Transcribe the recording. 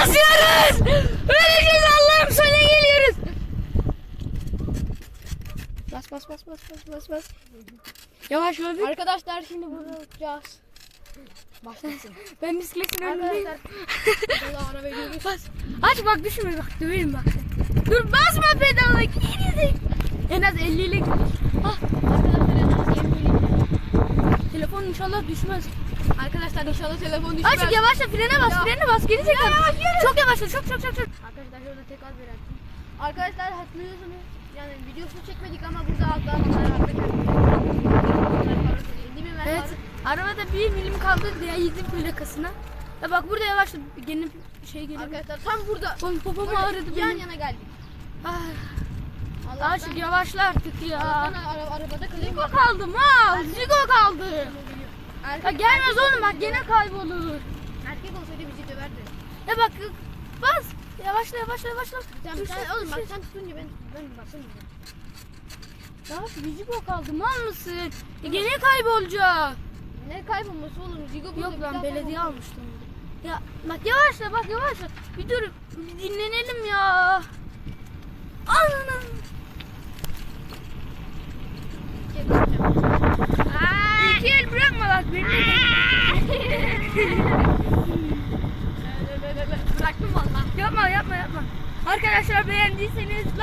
basıyoruz. Öleceğiz Allah'ım sana geliyoruz. Bas bas bas bas bas bas bas. Yavaş öldük. Arkadaşlar şimdi bunu yapacağız. Başlasın. ben bisikletin önündeyim. Arkadaşlar. ara veriyoruz. Bas. Aç bak düşme bak döverim bak. Dur basma pedala geri En az 50 ile gidiyor. Ah. Arkadaşlar en az 50 ile Telefon inşallah düşmez. Arkadaşlar inşallah telefon düşmez. Azıcık yavaşla frene bas Ya. frene bas geri çeker. Çok yavaşla çok çok çok çok. Arkadaşlar şöyle tekrar bir açayım. Arkadaşlar hatırlıyorsunuz. Yani videosunu çekmedik ama burada adamlar Değil mi ben? Evet. Arabada bir milim kaldı diye yedim plakasına. Ya bak burada yavaşla gene şey geliyor. Arkadaşlar tam burada. Oğlum popom Böyle ağrıdı yan benim. yana geldik. Ah, Azıcık yavaşla artık ya. Ara, arabada kalayım. Zigo kaldı mal. Zigo Ya Erkek, gelmez oğlum bak gene kaybolur. erkek olsaydı bizi döverdi. Ya bak bas. Yavaşla yavaşla yavaşla. Sen, Dur, sen, dur, oğlum bak sen tutunca ben ben. Yavaş bir Zigo kaldı mal mısın? E, gene kaybolacak. Ne kaybolması oğlum? Zigo Yok lan belediye almıştım. Ya bak yavaşla bak yavaşla. Bir dur bir dinlenelim ya. Bıraktım valla. yapma yapma yapma. Arkadaşlar beğendiyseniz